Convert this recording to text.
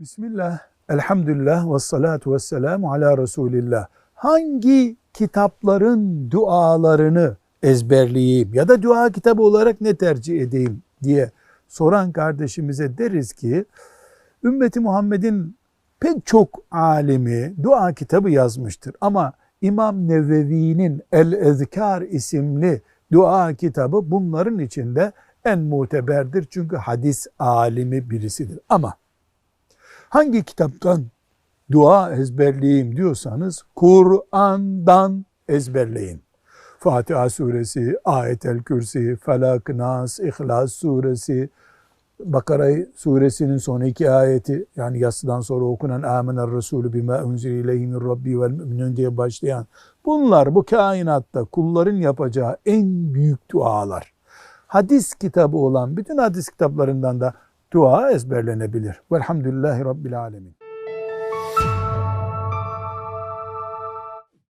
Bismillah, elhamdülillah ve salatu ve selamu ala Resulillah. Hangi kitapların dualarını ezberleyeyim ya da dua kitabı olarak ne tercih edeyim diye soran kardeşimize deriz ki ümmeti Muhammed'in pek çok alimi dua kitabı yazmıştır. Ama İmam Nevevi'nin El-Ezkar isimli dua kitabı bunların içinde en muteberdir. Çünkü hadis alimi birisidir. Ama hangi kitaptan dua ezberleyeyim diyorsanız Kur'an'dan ezberleyin. Fatiha suresi, Ayet-el Kürsi, Felak, Nas, İhlas suresi, Bakara suresinin son iki ayeti yani yatsıdan sonra okunan Amener Resulü bima unzile ileyhi min rabbi vel müminun diye başlayan bunlar bu kainatta kulların yapacağı en büyük dualar. Hadis kitabı olan bütün hadis kitaplarından da dua ezberlenebilir. Velhamdülillahi Rabbil Alemin.